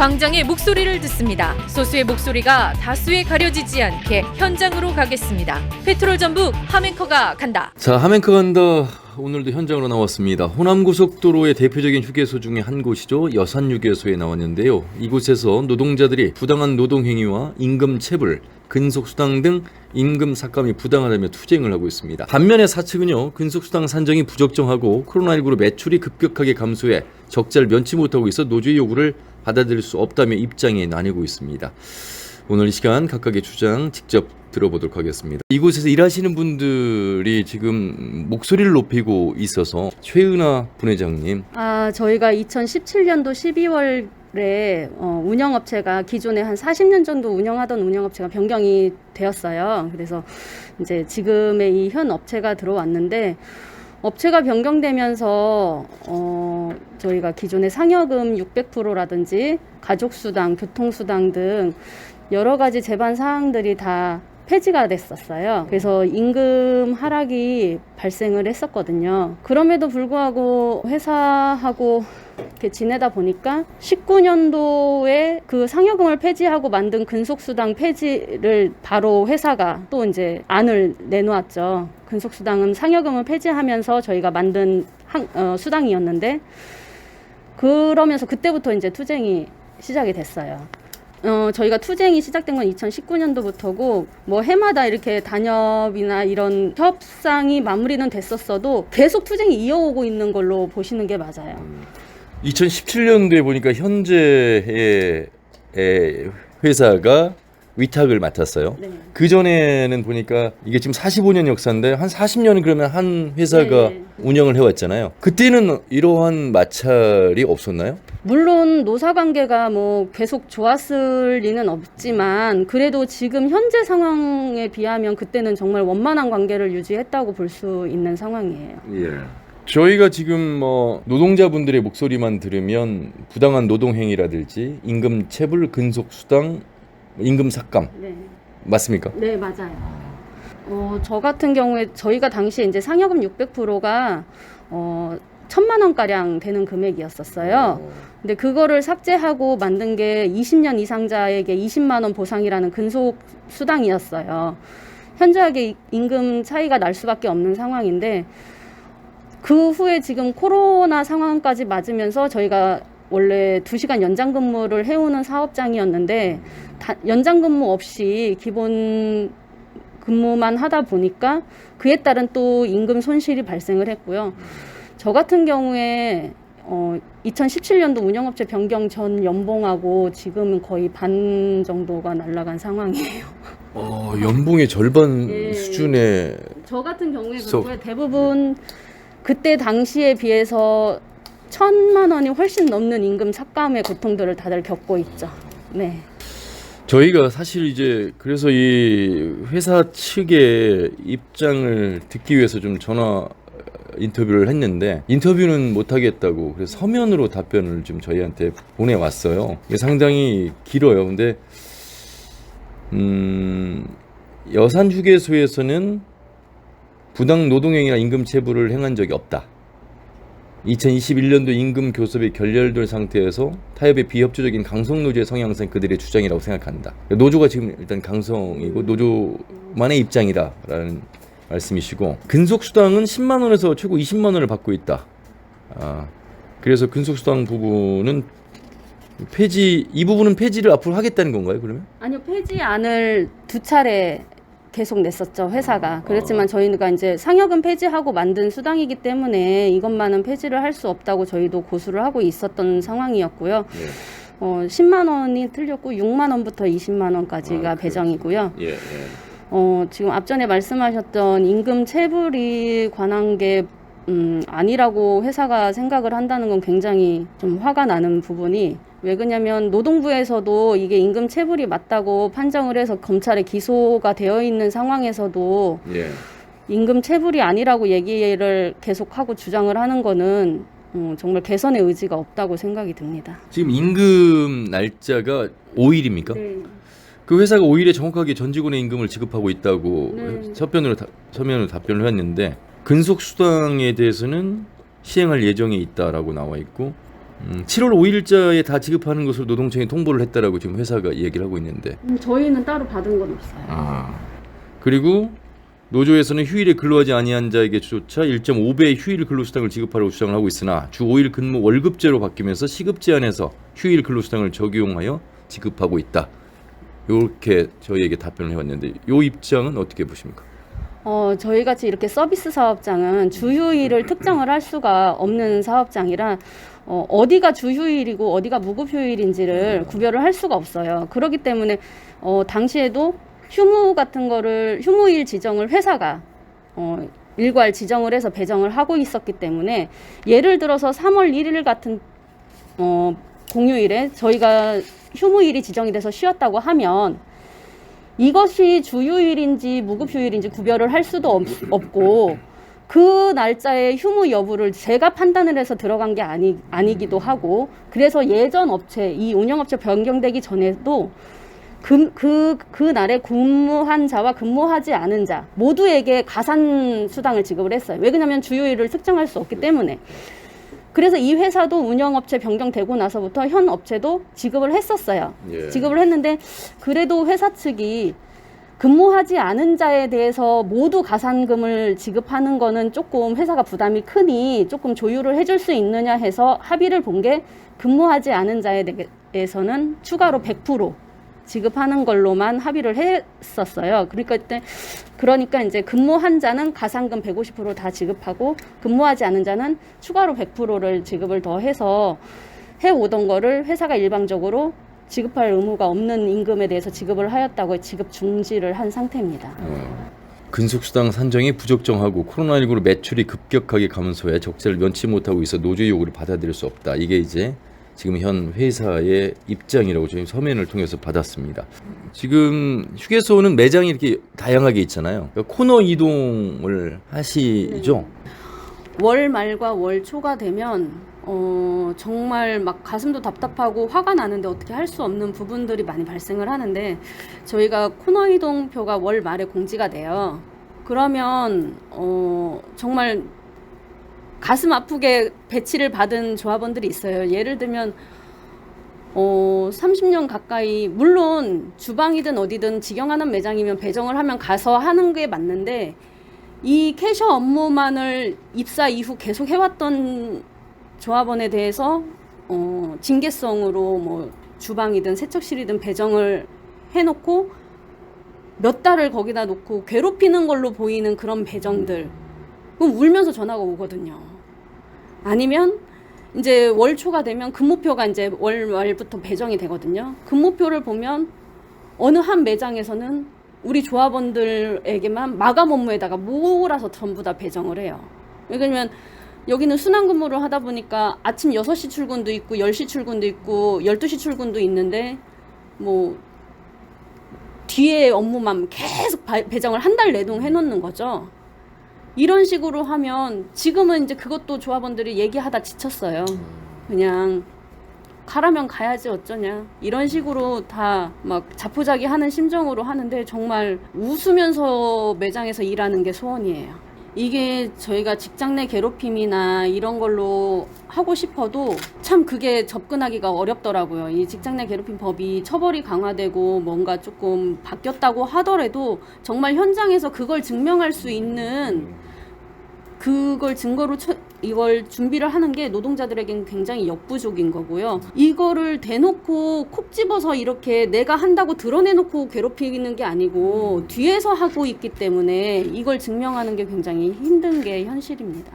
광장의 목소리를 듣습니다. 소수의 목소리가 다수에 가려지지 않게 현장으로 가겠습니다. 페트롤 전북 하멘커가 간다. 자, 하멘크 간다. 오늘도 현장으로 나왔습니다. 호남고속도로의 대표적인 휴게소 중에 한 곳이죠. 여산휴게소에 나왔는데요. 이곳에서 노동자들이 부당한 노동행위와 임금 체불, 근속수당 등 임금 삭감이 부당하다며 투쟁을 하고 있습니다. 반면에 사측은요, 근속수당 산정이 부적정하고 코로나19로 매출이 급격하게 감소해 적자를 면치 못하고 있어 노조의 요구를 받아들일 수 없다며 입장이 나뉘고 있습니다. 오늘 이 시간 각각의 주장 직접 들어보도록 하겠습니다. 이곳에서 일하시는 분들이 지금 목소리를 높이고 있어서 최은아 분회장님, 아, 저희가 2017년도 12월 에 어, 운영업체가 기존에 한 40년 정도 운영하던 운영업체가 변경이 되었어요. 그래서 이제 지금의 이 현 업체가 들어왔는데 업체가 변경되면서 어, 저희가 기존의 상여금 600%라든지 가족수당, 교통수당 등 여러 가지 제반 사항들이 다 폐지가 됐었어요. 그래서 임금 하락이 발생을 했었거든요. 그럼에도 불구하고 회사하고 이렇게 지내다 보니까 19년도에 그 상여금을 폐지하고 만든 근속수당 폐지를 바로 회사가 또 이제 안을 내놓았죠. 근속수당은 상여금을 폐지하면서 저희가 만든 한- 어, 수당이었는데 그러면서 그때부터 이제 투쟁이 시작이 됐어요. 어, 저희가 투쟁이 시작된 건 2019년도부터고, 뭐 해마다 이렇게 단협이나 이런 협상이 마무리는 됐었어도 계속 투쟁이 이어오고 있는 걸로 보시는 게 맞아요. 2017년도에 보니까 현재의 에, 회사가 위탁을 맡았어요. 네. 그 전에는 보니까 이게 지금 45년 역사인데 한 40년은 그러면 한 회사가 네. 운영을 해왔잖아요. 그때는 이러한 마찰이 없었나요? 물론 노사 관계가 뭐 계속 좋았을 리는 없지만 그래도 지금 현재 상황에 비하면 그때는 정말 원만한 관계를 유지했다고 볼 수 있는 상황이에요. 예. 저희가 지금 뭐 노동자분들의 목소리만 들으면 부당한 노동 행위라든지 임금 체불 근속 수당 임금 삭감 네. 맞습니까? 네, 맞아요. 어, 저 같은 경우에 저희가 당시에 이제 상여금 600%가 어, 천만 원 가량 되는 금액이었었어요. 근데 그거를 삭제하고 만든 게 20년 이상자에게 20만 원 보상이라는 근속 수당이었어요. 현저하게 임금 차이가 날 수밖에 없는 상황인데 그 후에 지금 코로나 상황까지 맞으면서 저희가 원래 2시간 연장 근무를 해오는 사업장이었는데 다- 연장 근무 없이 기본 근무만 하다 보니까 그에 따른 또 임금 손실이 발생을 했고요. 저 같은 경우에 어, 2017년도 운영업체 변경 전 연봉하고 지금은 거의 반 정도가 날라간 상황이에요. 어, 연봉의 절반 예. 수준의 저 같은 경우에 So- 대부분 그때 당시에 비해서 천만 원이 훨씬 넘는 임금 삭감의 고통들을 다들 겪고 있죠. 네. 저희가 사실 이제 그래서 이 회사 측의 입장을 듣기 위해서 좀 전화 인터뷰를 했는데 인터뷰는 못 하겠다고 그래서 서면으로 답변을 좀 저희한테 보내 왔어요. 이게 상당히 길어요. 근데 음 여산 휴게소에서는 부당 노동행위나 임금 체불을 행한 적이 없다. 2021년도 임금 교섭이 결렬된 상태에서 타협의 비협조적인 강성 노조의 성향상 그들의 주장이라고 생각한다. 노조가 지금 일단 강성이고 노조만의 입장이다라는 말씀이시고 근속 수당은 10만 원에서 최고 20만 원을 받고 있다. 아, 그래서 근속 수당 부분은 폐지 이 부분은 폐지를 앞으로 하겠다는 건가요? 그러면? 아니요, 폐지 안을 두 차례 계속 냈었죠, 회사가. 그렇지만 저희가 이제 상여금 폐지하고 만든 수당이기 때문에 이것만은 폐지를 할 수 없다고 저희도 고수를 하고 있었던 상황이었고요. 네. 어, 10만 원이 틀렸고 6만 원부터 20만 원까지가 아, 배정이고요. 예, 예. 어, 지금 앞전에 말씀하셨던 임금 체불이 관한 게 음, 아니라고 회사가 생각을 한다는 건 굉장히 좀 화가 나는 부분이 왜 그러냐면 노동부에서도 이게 임금 체불이 맞다고 판정을 해서 검찰에 기소가 되어 있는 상황에서도 예. 임금 체불이 아니라고 얘기를 계속하고 주장을 하는 거는 어, 정말 개선의 의지가 없다고 생각이 듭니다. 지금 임금 날짜가 5일입니까? 그 회사가 5일에 정확하게 전 직원의 임금을 지급하고 있다고 네. 서면으로 다, 서면으로 답변을 했는데 근속 수당에 대해서는 시행할 예정에 있다라고 나와 있고 음, 7월 5일자에 다 지급하는 것으로 노동청에 통보를 했다라고 지금 회사가 얘기를 하고 있는데 음, 저희는 따로 받은 건 없어요. 아. 그리고 노조에서는 휴일에 근로하지 아니한 자에게조차 1.5배의 휴일 근로수당을 지급하라고 주장을 하고 있으나 주 5일 근무 월급제로 바뀌면서 시급 제한에서 휴일 근로수당을 적용하여 지급하고 있다. 이렇게 저희에게 답변을 해왔는데 이 입장은 어떻게 보십니까? 어, 저희 같이 이렇게 서비스 사업장은 주휴일을 특정을 할 수가 없는 사업장이라 어, 어디가 주휴일이고 어디가 무급휴일인지를 구별을 할 수가 없어요. 그렇기 때문에 어, 당시에도 휴무 같은 거를 휴무일 지정을 회사가 어, 일괄 지정을 해서 배정을 하고 있었기 때문에 예를 들어서 3월 1일 같은 어, 공휴일에 저희가 휴무일이 지정이 돼서 쉬었다고 하면 이것이 주휴일인지 무급휴일인지 구별을 할 수도 없, 없고 그 날짜의 휴무 여부를 제가 판단을 해서 들어간 게 아니, 아니기도 하고 그래서 예전 업체 이 운영업체 변경되기 전에도 그, 그, 그 날에 근무한 자와 근무하지 않은 자 모두에게 가산 수당을 지급을 했어요. 왜 그러냐면 주요일을 특정할 수 없기 때문에. 그래서 이 회사도 운영업체 변경되고 나서부터 현 업체도 지급을 했었어요. 예. 지급을 했는데 그래도 회사 측이 근무하지 않은 자에 대해서 모두 가산금을 지급하는 거는 조금 회사가 부담이 크니 조금 조율을 해줄 수 있느냐 해서 합의를 본 게 근무하지 않은 자에 대해서는 추가로 100% 지급하는 걸로만 합의를 했었어요. 그러니까 그때 그러니까 이제 근무한 자는 가산금 150%다 지급하고 근무하지 않은 자는 추가로 100%를 지급을 더 해서 해 오던 거를 회사가 일방적으로 지급할 의무가 없는 임금에 대해서 지급을 하였다고 지급 중지를 한 상태입니다. 어, 근속수당 산정이 부적정하고 코로나19로 매출이 급격하게 감소해 적자를 면치 못하고 있어 노조 요구를 받아들일 수 없다. 이게 이제 지금 현 회사의 입장이라고 저희 서면을 통해서 받았습니다. 지금 휴게소는 매장이 이렇게 다양하게 있잖아요. 그러니까 코너 이동을 하시죠? 월 말과 월 초가 되면 어, 정말 막 가슴도 답답하고 화가 나는데 어떻게 할 수 없는 부분들이 많이 발생을 하는데 저희가 코너 이동표가 월 말에 공지가 돼요. 그러면 어, 정말 가슴 아프게 배치를 받은 조합원들이 있어요. 예를 들면 어, 30년 가까이 물론 주방이든 어디든 직영하는 매장이면 배정을 하면 가서 하는 게 맞는데 이 캐셔 업무만을 입사 이후 계속 해왔던 조합원에 대해서 어, 징계성으로 뭐 주방이든 세척실이든 배정을 해놓고 몇 달을 거기다 놓고 괴롭히는 걸로 보이는 그런 배정들 그럼 울면서 전화가 오거든요. 아니면 이제 월 초가 되면 근무표가 이제 월 말부터 배정이 되거든요. 근무표를 보면 어느 한 매장에서는 우리 조합원들에게만 마감 업무에다가 몰아서 전부 다 배정을 해요. 왜냐면 여기는 순환 근무를 하다 보니까 아침 6시 출근도 있고 10시 출근도 있고 12시 출근도 있는데 뭐 뒤에 업무만 계속 바- 배정을 한 달 내동 해놓는 거죠. 이런 식으로 하면 지금은 이제 그것도 조합원들이 얘기하다 지쳤어요. 그냥 가라면 가야지 어쩌냐 이런 식으로 다 막 자포자기 하는 심정으로 하는데 정말 웃으면서 매장에서 일하는 게 소원이에요. 이게 저희가 직장 내 괴롭힘이나 이런 걸로 하고 싶어도 참 그게 접근하기가 어렵더라고요. 이 직장 내 괴롭힘 법이 처벌이 강화되고 뭔가 조금 바뀌었다고 하더라도 정말 현장에서 그걸 증명할 수 있는 그걸 증거로 처, 이걸 준비를 하는 게 노동자들에겐 굉장히 역부족인 거고요. 이거를 대놓고 콕 집어서 이렇게 내가 한다고 드러내놓고 괴롭히는 게 아니고 뒤에서 하고 있기 때문에 이걸 증명하는 게 굉장히 힘든 게 현실입니다.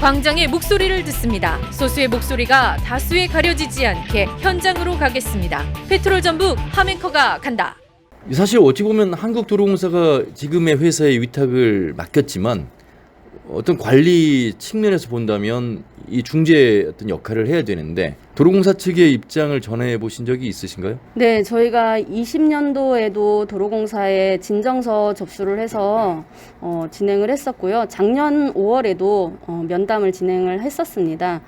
광장의 목소리를 듣습니다. 소수의 목소리가 다수에 가려지지 않게 현장으로 가겠습니다. 페트롤 전북 하멘커가 간다. 사실 어찌 보면 한국도로공사가 지금의 회사에 위탁을 맡겼지만 어떤 관리 측면에서 본다면 이 중재 어떤 역할을 해야 되는데 도로공사 측의 입장을 전해 보신 적이 있으신가요? 네, 저희가 20년도에도 도로공사에 진정서 접수를 해서 어, 진행을 했었고요. 작년 5월에도 어, 면담을 진행을 했었습니다.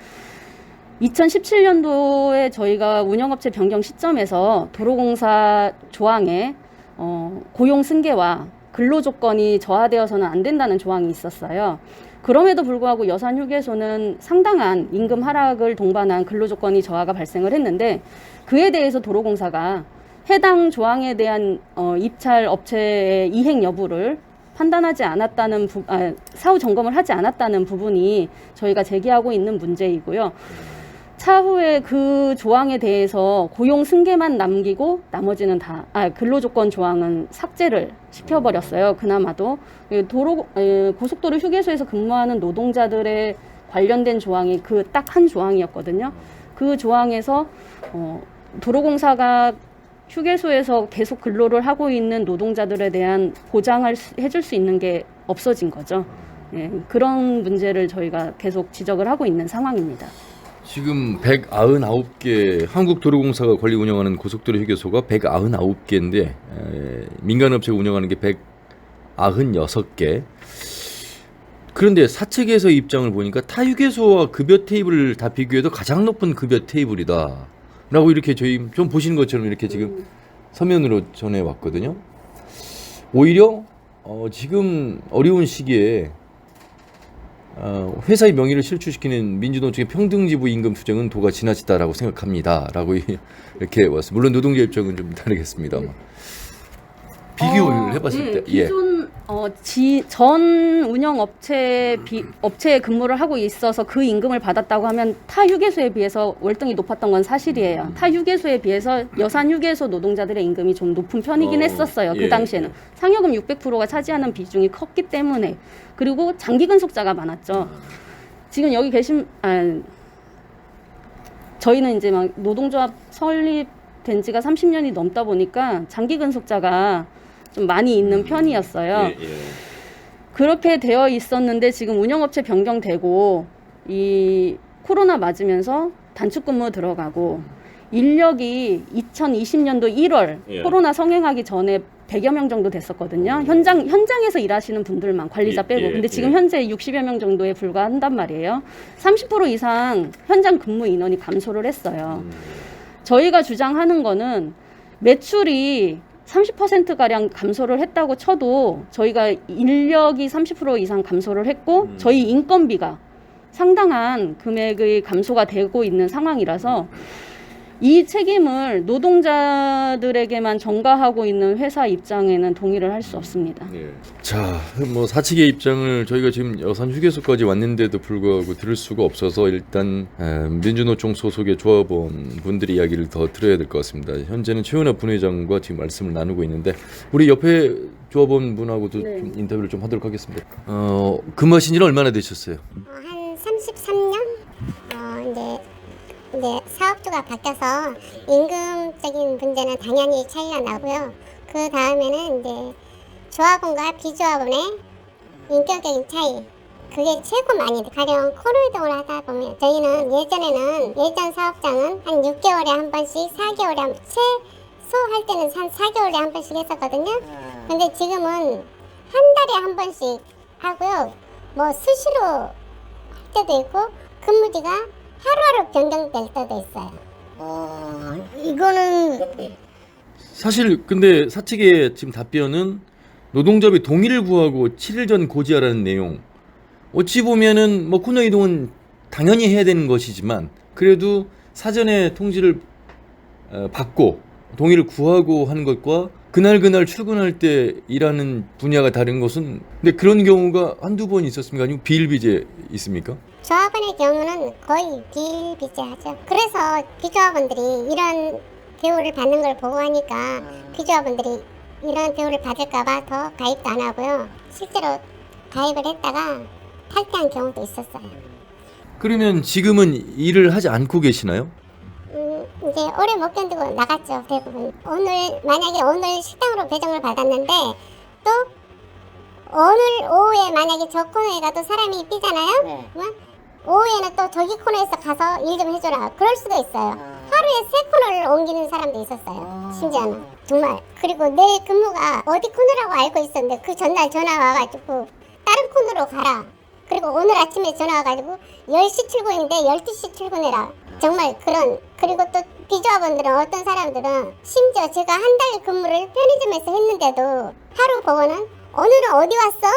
2017년도에 저희가 운영업체 변경 시점에서 도로공사 조항에 어, 고용 승계와 근로 조건이 저하되어서는 안 된다는 조항이 있었어요. 그럼에도 불구하고 여산 휴게소는 상당한 임금 하락을 동반한 근로 조건이 저하가 발생을 했는데 그에 대해서 도로공사가 해당 조항에 대한 어, 입찰 업체의 이행 여부를 판단하지 않았다는 부, 아, 사후 점검을 하지 않았다는 부분이 저희가 제기하고 있는 문제이고요. 차후에 그 조항에 대해서 고용 승계만 남기고 나머지는 다 아, 근로조건 조항은 삭제를 시켜버렸어요. 그나마도 예, 도로 에, 고속도로 휴게소에서 근무하는 노동자들의 관련된 조항이 그 딱 한 조항이었거든요. 그 조항에서 어, 도로공사가 휴게소에서 계속 근로를 하고 있는 노동자들에 대한 보장을 수- 해줄 수 있는 게 없어진 거죠. 예, 그런 문제를 저희가 계속 지적을 하고 있는 상황입니다. 지금 199개 한국도로공사가 관리 운영하는 고속도로 휴게소가 199개인데 민간업체가 운영하는 게 196개. 그런데 사측에서 입장을 보니까 타 휴게소와 급여 테이블을 다 비교해도 가장 높은 급여 테이블이다. 라고 이렇게 저희 좀 보시는 것처럼 이렇게 지금 서면으로 전해 왔거든요. 오히려 어, 지금 어려운 시기에 어, 회사의 명의를 실추시키는 민주노총의 평등지부 임금 투쟁은 도가 지나치다라고 생각합니다.라고 이- 이렇게 왔습니다. 물론 노동자 입장은 좀 다르겠습니다만 비교를 어, 해봤을 예, 때, 예. 기존 어, 지, 전 운영 업체 비, 업체에 근무를 하고 있어서 그 임금을 받았다고 하면 타 휴게소에 비해서 월등히 높았던 건 사실이에요. 음. 타 휴게소에 비해서 여산 휴게소 노동자들의 임금이 좀 높은 편이긴 어, 했었어요. 예, 그 당시에는 예. 상여금 600%가 차지하는 비중이 컸기 때문에 그리고 장기 근속자가 많았죠. 지금 여기 계신 아, 저희는 이제 막 노동조합 설립된 지가 30년이 넘다 보니까 장기 근속자가 좀 많이 있는 편이었어요. 예, 예. 그렇게 되어 있었는데 지금 운영업체 변경되고 이 코로나 맞으면서 단축 근무 들어가고 인력이 2020년도 1월 예. 코로나 성행하기 전에 100여 명 정도 됐었거든요. 현장 현장에서 일하시는 분들만 관리자 예, 빼고. 예, 근데 지금 예. 현재 60여 명 정도에 불과한단 말이에요. 30% 이상 현장 근무 인원이 감소를 했어요. 음. 저희가 주장하는 거는 매출이 30% 가량 감소를 했다고 쳐도 저희가 인력이 30% 이상 감소를 했고 음. 저희 인건비가 상당한 금액의 감소가 되고 있는 상황이라서 이 책임을 노동자들에게만 전가하고 있는 회사 입장에는 동의를 할 수 없습니다. 예. 자, 뭐 사측의 입장을 저희가 지금 여산 휴게소까지 왔는데도 불구하고 들을 수가 없어서 일단 에, 민주노총 소속의 조합원 분들의 이야기를 더 들어야 될 것 같습니다. 현재는 최은하 분회장과 지금 말씀을 나누고 있는데 우리 옆에 조합원 분하고도 네. 좀 인터뷰를 좀 하도록 하겠습니다. 어, 근무하신 지는 얼마나 되셨어요? 어, 한 33년? 어, 이제, 이제 사업주가 바뀌어서 임금적인 문제는 당연히 차이가 나고요. 그 다음에는 이제 조합원과 비조합원의 인격적인 차이. 그게 최고 많이 돼. 가령 코로이동을 하다 보면 저희는 예전에는 예전 사업장은 한 6개월에 한 번씩 4개월에 한 최소 할 때는 한 4개월에 한 번씩 했었거든요. 근데 지금은 한 달에 한 번씩 하고요. 뭐 수시로 할 때도 있고 근무지가 하루하루 변경될 때도 있어요. 어, 이거는 사실 근데 사측의 지금 답변은 노동조합이 동의를 구하고 7일 전 고지하라는 내용. 어찌 보면은 뭐 코너 이동은 당연히 해야 되는 것이지만 그래도 사전에 통지를 어, 받고 동의를 구하고 하는 것과 그날 그날 출근할 때 일하는 분야가 다른 것은 근데 그런 경우가 한두 번 있었습니까? 아니면 비일비재 있습니까? 조합원의 경우는 거의 비일비재하죠. 그래서 비조합원들이 이런 대우를 받는 걸 보고 하니까 비조합원들이 이런 대우를 받을까봐 더 가입도 안 하고요. 실제로 가입을 했다가 탈퇴한 경우도 있었어요. 그러면 지금은 일을 하지 않고 계시나요? 음, 이제 오래 못 견디고 나갔죠 대부분. 오늘 만약에 오늘 식당으로 배정을 받았는데 또 오늘 오후에 만약에 저 코너에 가도 사람이 삐잖아요? 네. 그러면 오후에는 또 저기 코너에서 가서 일 좀 해줘라. 그럴 수도 있어요. 하루에 세 코너를 옮기는 사람도 있었어요 심지어는. 정말. 그리고 내 근무가 어디 코너라고 알고 있었는데 그 전날 전화 와가지고 다른 코너로 가라. 그리고 오늘 아침에 전화 와가지고 10시 출근인데 12시 출근해라. 정말 그런 그리고 또 비조합원들은 어떤 사람들은 심지어 제가 한 달 근무를 편의점에서 했는데도 하루 보고는 오늘은 어디 왔어?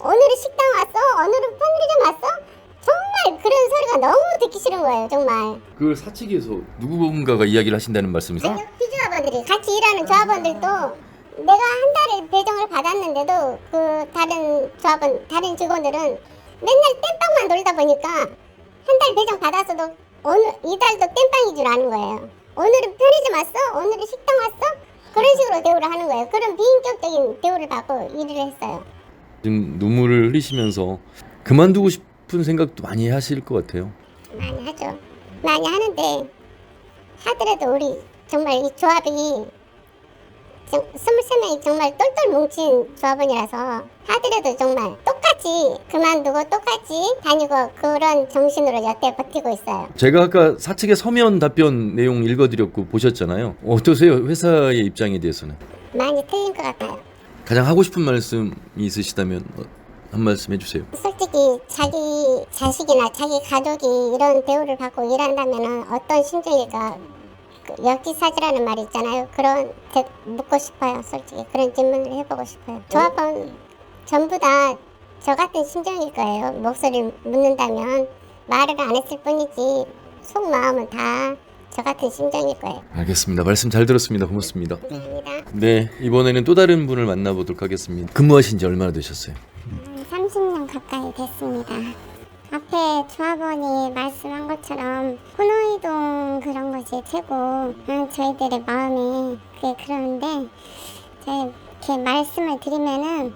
오늘은 식당 왔어? 오늘은 편의점 왔어? 정말 그런 소리가 너무 듣기 싫은 거예요, 정말. 그 사측에서 누군가가 이야기를 하신다는 말씀이세요? 아니요, 비조합원들이 같이 일하는 조합원들도 내가 한 달에 배정을 받았는데도 그 다른 조합원, 다른 직원들은 맨날 땜빵만 돌다 보니까 한 달 배정 받았어도 오늘 이달도 땜빵인 줄 아는 거예요. 오늘은 편의점 왔어? 오늘은 식당 왔어? 그런 식으로 대우를 하는 거예요. 그런 비인격적인 대우를 받고 일을 했어요. 지금 눈물을 흘리시면서 그만두고 싶은 생각도 많이 하실 것 같아요. 많이 하죠. 많이 하는데 하더라도 우리 정말 이 조합이 정- 23명이 정말 똘똘 뭉친 조합원이라서 하더라도 정말 똑같 이 그만두고 똑같이 다니고 그런 정신으로 여태 버티고 있어요. 제가 아까 사측의 서면 답변 내용 읽어드렸고 보셨잖아요. 어떠세요? 회사의 입장에 대해서는 많이 틀린 것 같아요. 가장 하고 싶은 말씀이 있으시다면 어, 한 말씀 해주세요. 솔직히 자기 자식이나 자기 가족이 이런 대우를 받고 일한다면 어떤 심정일까 그 역지사지라는 말이 있잖아요. 그런 데 묻고 싶어요. 솔직히 그런 질문을 해보고 싶어요. 조합원 전부 다 저 같은 심정일 거예요. 목소리를 묻는다면 말을 안 했을 뿐이지 속 마음은 다 저 같은 심정일 거예요. 알겠습니다. 말씀 잘 들었습니다. 고맙습니다. 감사합니다. 네, 이번에는 또 다른 분을 만나보도록 하겠습니다. 근무하신 지 얼마나 되셨어요? 30년 가까이 됐습니다. 앞에 조합원이 말씀한 것처럼 코너이동 그런 것이 최고 어, 저희들의 마음이 그게 그러는데 제가 이렇게 말씀을 드리면은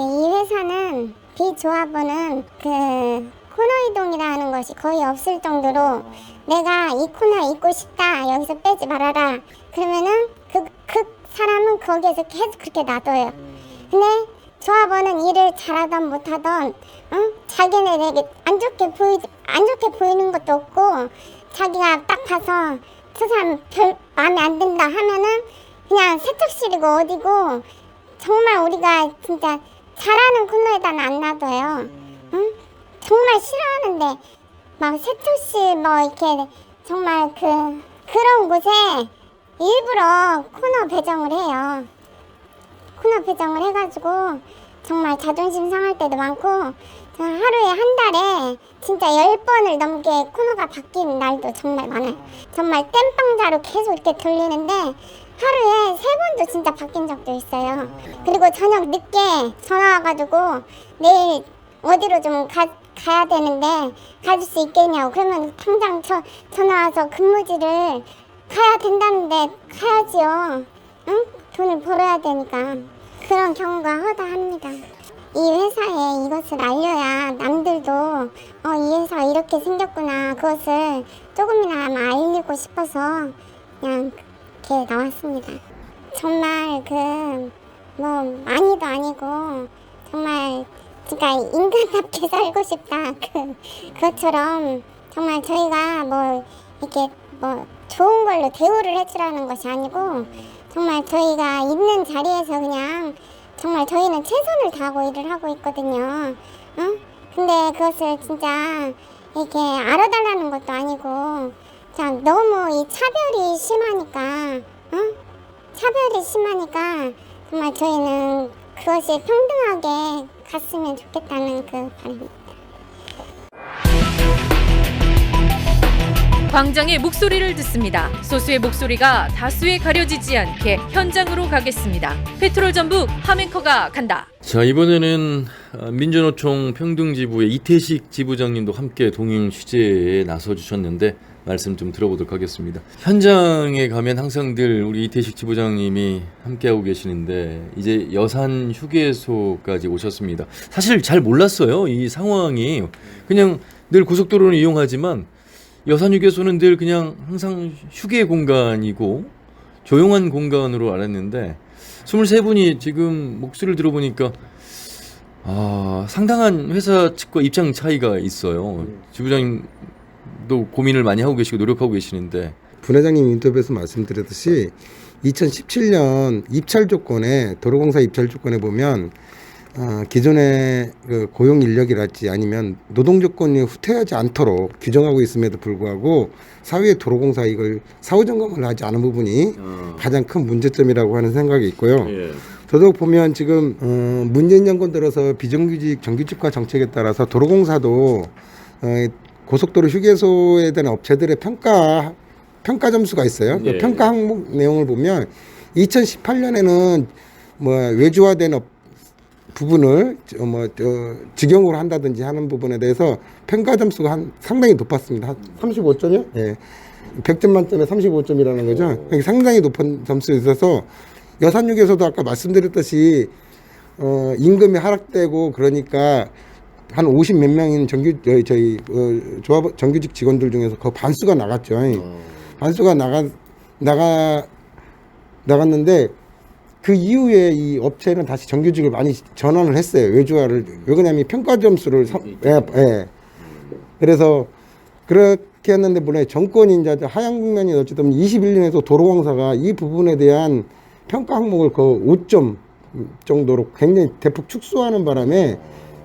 이 회사는 비조합원은 그 코너 이동이라는 것이 거의 없을 정도로 내가 이 코너에 있고 싶다 여기서 빼지 말아라 그러면은 그, 그 사람은 거기에서 계속 그렇게 놔둬요 근데 조합원은 일을 잘하던 못하던 응? 자기네에게 안 좋게 보이 안 좋게 보이는 것도 없고 자기가 딱 봐서 저 사람 별 마음에 안 든다 하면은 그냥 세탁실이고 어디고 정말 우리가 진짜 잘하는 코너에다는 안 놔둬요. 응? 정말 싫어하는데 막 세탁실 뭐 이렇게 정말 그 그런 곳에 일부러 코너 배정을 해요. 코너 배정을 해가지고 정말 자존심 상할 때도 많고 저 하루에 한 달에 진짜 열 번을 넘게 코너가 바뀌는 날도 정말 많아요. 정말 땜빵자로 계속 이렇게 돌리는데 하루에 세 번도 진짜 바뀐 적도 있어요. 그리고 저녁 늦게 전화 와가지고 내일 어디로 좀 가, 가야 되는데 가줄 수 있겠냐고 그러면 당장 저, 전화 와서 근무지를 가야 된다는데 가야지요. 응? 돈을 벌어야 되니까 그런 경우가 허다합니다. 이 회사에 이것을 알려야 남들도 어, 이 회사가 이렇게 생겼구나 그것을 조금이나마 알리고 싶어서 그냥 이렇게 나왔습니다. 정말 그 뭐 많이도 아니고 정말 진짜 인간답게 살고 싶다 그 그것처럼 정말 저희가 뭐 이렇게 뭐 좋은 걸로 대우를 해주라는 것이 아니고 정말 저희가 있는 자리에서 그냥 정말 저희는 최선을 다하고 일을 하고 있거든요. 응? 근데 그것을 진짜 이렇게 알아달라는 것도 아니고 참 너무 이 차별이 심하니까 응? 차별이 심하니까 정말 저희는 그것이 평등하게 갔으면 좋겠다는 그 바람입니다. 광장의 목소리를 듣습니다. 소수의 목소리가 다수에 가려지지 않게 현장으로 가겠습니다. 페트롤 전북 하멘커가 간다. 자, 이번에는 아, 민주노총 평등지부의 이태식 지부장님도 함께 동행 취재에 나서 주셨는데 말씀 좀 들어보도록 하겠습니다. 현장에 가면 항상 늘 우리 이태식 지부장님이 함께하고 계시는데 이제 여산 휴게소까지 오셨습니다. 사실 잘 몰랐어요. 이 상황이 그냥 늘 고속도로를 이용하지만 여산 휴게소는 늘 그냥 항상 휴게 공간이고 조용한 공간으로 알았는데 23분이 지금 목소리를 들어보니까 아, 상당한 회사 측과 입장 차이가 있어요. 지부장님 도 고민을 많이 하고 계시고 노력하고 계시는데 부회장님 인터뷰에서 말씀드렸듯이 2017년 입찰 조건에 도로공사 입찰 조건에 보면 어, 기존의 그 고용 인력이랄지 아니면 노동 조건이 후퇴하지 않도록 규정하고 있음에도 불구하고 사후에 도로공사 이걸 사후 점검을 하지 않은 부분이 가장 큰 문제점이라고 하는 생각이 있고요. 예. 더더욱 보면 지금 어, 문재인 정권 들어서 비정규직 정규직화 정책에 따라서 도로공사도 어, 고속도로 휴게소에 대한 업체들의 평가 평가 점수가 있어요. 그 예. 평가 항목 내용을 보면 2018년에는 뭐 외주화된 업 부분을 저, 뭐 저, 직영으로 한다든지 하는 부분에 대해서 평가 점수가 한 상당히 높았습니다. 한 35점이요? 예. 100점 만점에 35점이라는 거죠. 그게 상당히 높은 점수에 있어서 여산육에서도 아까 말씀드렸듯이 어, 임금이 하락되고 그러니까 한 50 몇 명인 정규 저희, 저희 어, 조합 정규직 직원들 중에서 그 반수가 나갔죠. 반수가 나가 나가 나갔는데 그 이후에 이 업체는 다시 정규직을 많이 전환을 했어요. 외주화를 왜 그러냐면 평가 점수를 선- 예, 예. 그래서 그렇게 했는데 물론 정권이 이제 하향 국면이 어쨌든 21년에도 도로공사가 이 부분에 대한 평가 항목을 그 5점 정도로 굉장히 대폭 축소하는 바람에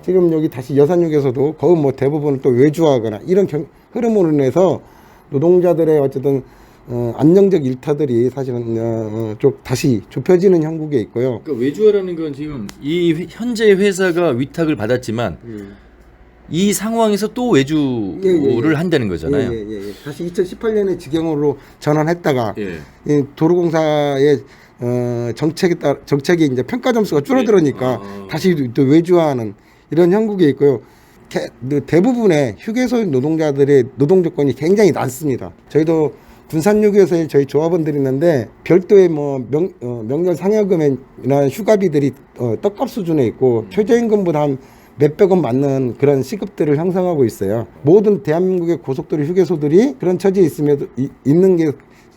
지금 여기 다시 여산육에서도 거의 뭐 대부분 또 외주화하거나 이런 경, 흐름으로 인해서 노동자들의 어쨌든 어, 안정적 일터들이 사실은 어, 어, 좀 다시 좁혀지는 형국에 있고요. 그러니까 외주화라는 건 지금 이 회- 현재 회사가 위탁을 받았지만 이 상황에서 또 외주를 예, 예, 예. 한다는 거잖아요. 예, 예, 예. 다시 2018년에 직영으로 전환했다가 예. 이 도로공사의 어, 정책에 따라 정책이 이제 평가 점수가 줄어들으니까 아. 다시 또 외주화하는 이런 형국에 있고요. 개- 그 대부분의 휴게소 노동자들의 노동 조건이 굉장히 낮습니다. 저희도 군산유교소에 저희 조합원들이 있는데 별도의 뭐 명, 어, 명절 상여금이나 휴가비들이 어, 떡값 수준에 있고 최저임금보다 한 몇백 원 맞는 그런 시급들을 형성하고 있어요. 모든 대한민국의 고속도로 휴게소들이 그런 처지에 있음에도 이- 있는 게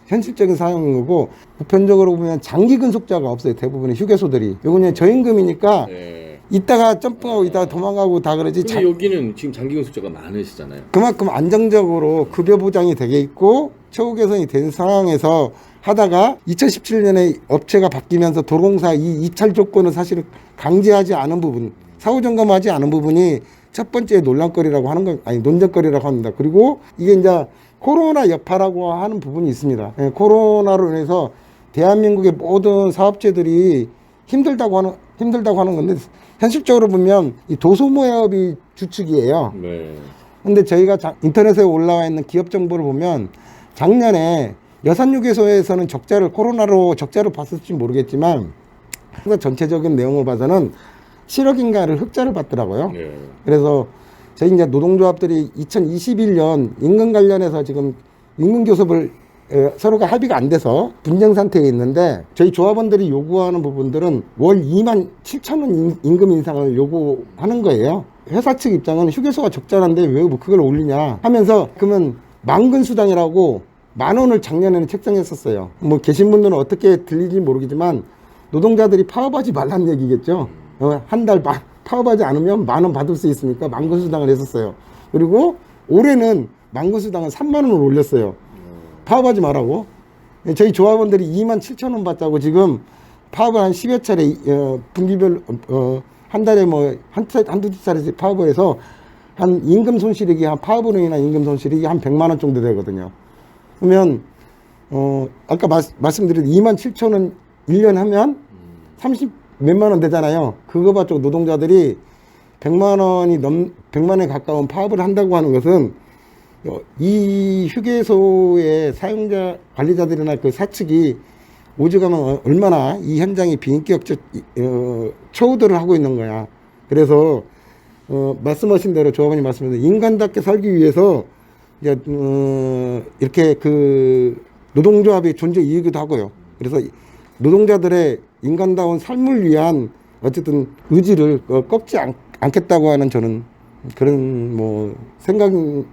현실적인 상황인 거고 보편적으로 보면 장기 근속자가 없어요. 대부분의 휴게소들이. 이거 그냥 저임금이니까 네. 이따가 점프하고 이따가 도망가고 다 그러지. 근데 자- 여기는 지금 장기 근속자가 많으시잖아요. 그만큼 안정적으로 급여 보장이 되게 있고 처우 개선이 된 상황에서 하다가 2017년에 업체가 바뀌면서 도로공사 이 입찰 조건을 사실 강제하지 않은 부분, 사후 점검하지 않은 부분이 첫 번째 논란거리라고 하는 건 아니 논쟁거리라고 합니다. 그리고 이게 이제 코로나 여파라고 하는 부분이 있습니다. 예, 코로나로 인해서 대한민국의 모든 사업체들이 힘들다고 하는 힘들다고 하는 건데 현실적으로 보면 이 도소모협이 주축이에요. 네. 근데 저희가 자- 인터넷에 올라와 있는 기업 정보를 보면 작년에 여산유계소에서는 적자를 코로나로 적자를 봤을지 모르겠지만 그 전체적인 내용을 봐서는 7억인가를 흑자를 봤더라고요. 네. 그래서 저희 이제 노동조합들이 2021년 임금 관련해서 지금 임금 교섭을 에, 서로가 합의가 안 돼서 분쟁 상태에 있는데 저희 조합원들이 요구하는 부분들은 월 2만 7천 원 임- 임금 인상을 요구하는 거예요. 회사 측 입장은 휴게소가 적자란데 왜 그걸 올리냐 하면서 그러면 만근 수당이라고 만 원을 작년에는 책정했었어요. 뭐 계신 분들은 어떻게 들리지 모르겠지만 노동자들이 파업하지 말란 얘기겠죠. 어, 한달 파업하지 않으면 만 원 받을 수 있으니까 만근 수당을 했었어요. 그리고 올해는 만근 수당을 3만 원을 올렸어요. 파업하지 말라고. 저희 조합원들이 2만 7천 원 받자고 지금 파업을 한 10여 차례 어, 분기별 어, 한 달에 뭐한 한두 차례씩 파업을 해서 한 임금 손실액이 한 파업으로 인한 임금 손실이 한 100만 원 정도 되거든요. 그러면 어 아까 마, 말씀드린 2만 7천 원 1년 하면 30 몇만 원 되잖아요. 그거 받고 노동자들이 100만 원이 넘 100만 원에 가까운 파업을 한다고 하는 것은 어, 이 휴게소의 사용자 관리자들이나 그 사측이 오죽하면 어- 얼마나 이 현장이 비인격적 어, 처우들을 하고 있는 거야. 그래서 어, 말씀하신 대로 조합원님 말씀하신 대로 인간답게 살기 위해서 이제 어, 이렇게 그 노동조합의 존재 이유기도 하고요. 그래서 노동자들의 인간다운 삶을 위한 어쨌든 의지를 어, 꺾지 않, 않겠다고 하는 저는 그런 뭐 생각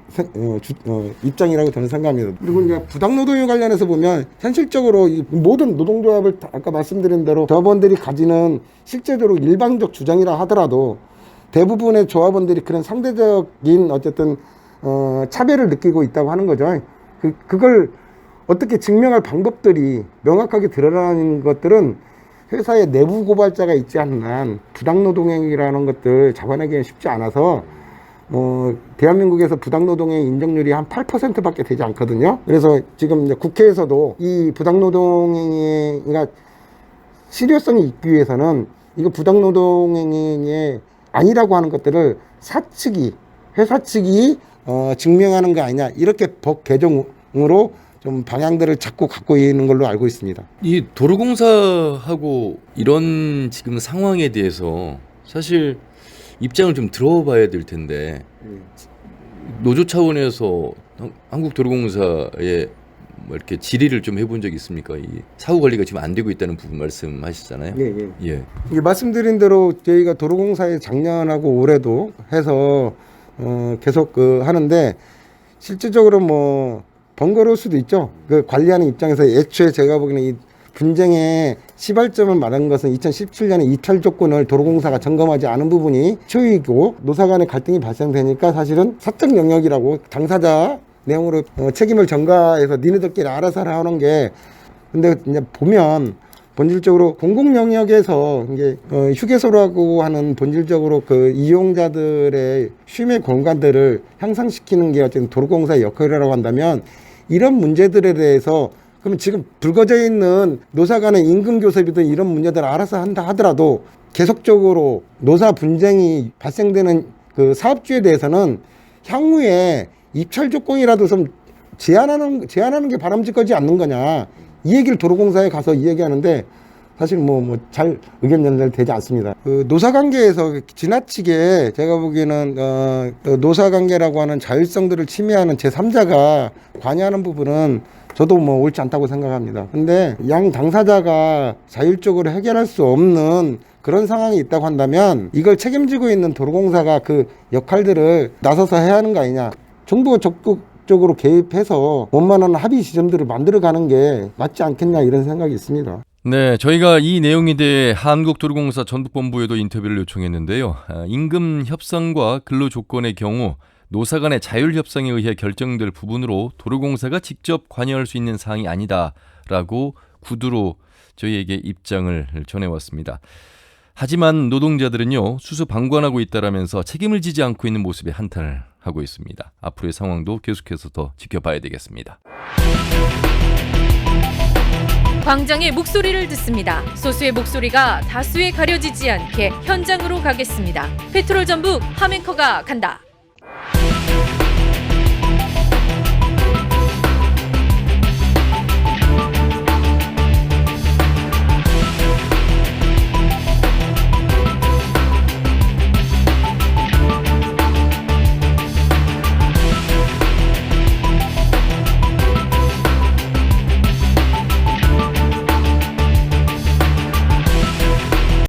세- 어, 주- 어, 입장이라고 저는 생각합니다. 그리고 이제 부당 노동에 관련해서 보면 현실적으로 이 모든 노동조합을 다 아까 말씀드린 대로 조합원들이 가지는 실제적으로 일방적 주장이라 하더라도 대부분의 조합원들이 그런 상대적인 어쨌든 어, 차별을 느끼고 있다고 하는 거죠. 그 그걸 어떻게 증명할 방법들이 명확하게 드러나는 것들은 회사의 내부 고발자가 있지 않는 한 부당 노동행위라는 것들 잡아내기는 쉽지 않아서 어, 대한민국에서 부당노동행 인정률이 한 8%밖에 되지 않거든요. 그래서 지금 이제 국회에서도 이 부당노동행위가 실효성이 있기 위해서는 이거 부당노동행위에 아니라고 하는 것들을 사측이 회사 측이 어, 증명하는 거 아니냐 이렇게 법 개정으로 좀 방향들을 자꾸 갖고 있는 걸로 알고 있습니다. 이 도로공사하고 이런 지금 상황에 대해서 사실 입장을 좀 들어봐야 될 텐데 노조 차원에서 한- 한국도로공사에 뭐 이렇게 질의를 좀 해본 적 있습니까? 이 사후 관리가 지금 안 되고 있다는 부분 말씀하시잖아요. 예, 예. 예. 이게 말씀드린 대로 저희가 도로공사에 작년하고 올해도 해서 어, 계속 그 하는데 실질적으로 뭐 번거로울 수도 있죠. 그 관리하는 입장에서 애초에 제가 보기에는 이 분쟁의 시발점을 말한 것은 2017년에 이탈 조건을 도로공사가 점검하지 않은 부분이 초이고 노사 간의 갈등이 발생되니까 사실은 사적 영역이라고 당사자 내용으로 어, 책임을 전가해서 니네들끼리 알아서 하는 게 근데 이제 보면 본질적으로 공공 영역에서 이게 어, 휴게소라고 하는 본질적으로 그 이용자들의 쉼의 공간들을 향상시키는 게 어쨌든 도로공사의 역할이라고 한다면 이런 문제들에 대해서 그러면 지금 불거져 있는 노사 간의 임금 교섭이든 이런 문제들을 알아서 한다 하더라도 계속적으로 노사 분쟁이 발생되는 그 사업주에 대해서는 향후에 입찰 조건이라도 좀 제한하는 제한하는 게 바람직하지 않는 거냐 이 얘기를 도로공사에 가서 이 얘기하는데 사실 뭐 뭐 잘 의견 전달 되지 않습니다. 그 노사 관계에서 지나치게 제가 보기에는 어, 그 노사 관계라고 하는 자율성들을 침해하는 제 3자가 관여하는 부분은 저도 뭐 옳지 않다고 생각합니다. 근데 양 당사자가 자율적으로 해결할 수 없는 그런 상황이 있다고 한다면 이걸 책임지고 있는 도로공사가 그 역할들을 나서서 해야 하는 거 아니냐. 정부가 적극적으로 개입해서 원만한 합의 지점들을 만들어가는 게 맞지 않겠냐 이런 생각이 있습니다. 네, 저희가 이 내용에 대해 한국도로공사 전북본부에도 인터뷰를 요청했는데요. 아, 임금 협상과 근로 조건의 경우 노사 간의 자율 협상에 의해 결정될 부분으로 도로공사가 직접 관여할 수 있는 사항이 아니다라고 구두로 저희에게 입장을 전해왔습니다. 하지만 노동자들은요 수수 방관하고 있다라면서 책임을 지지 않고 있는 모습에 한탄을 하고 있습니다. 앞으로의 상황도 계속해서 더 지켜봐야 되겠습니다. 광장의 목소리를 듣습니다. 소수의 목소리가 다수에 가려지지 않게 현장으로 가겠습니다. 페트롤 전북 하멘커가 간다.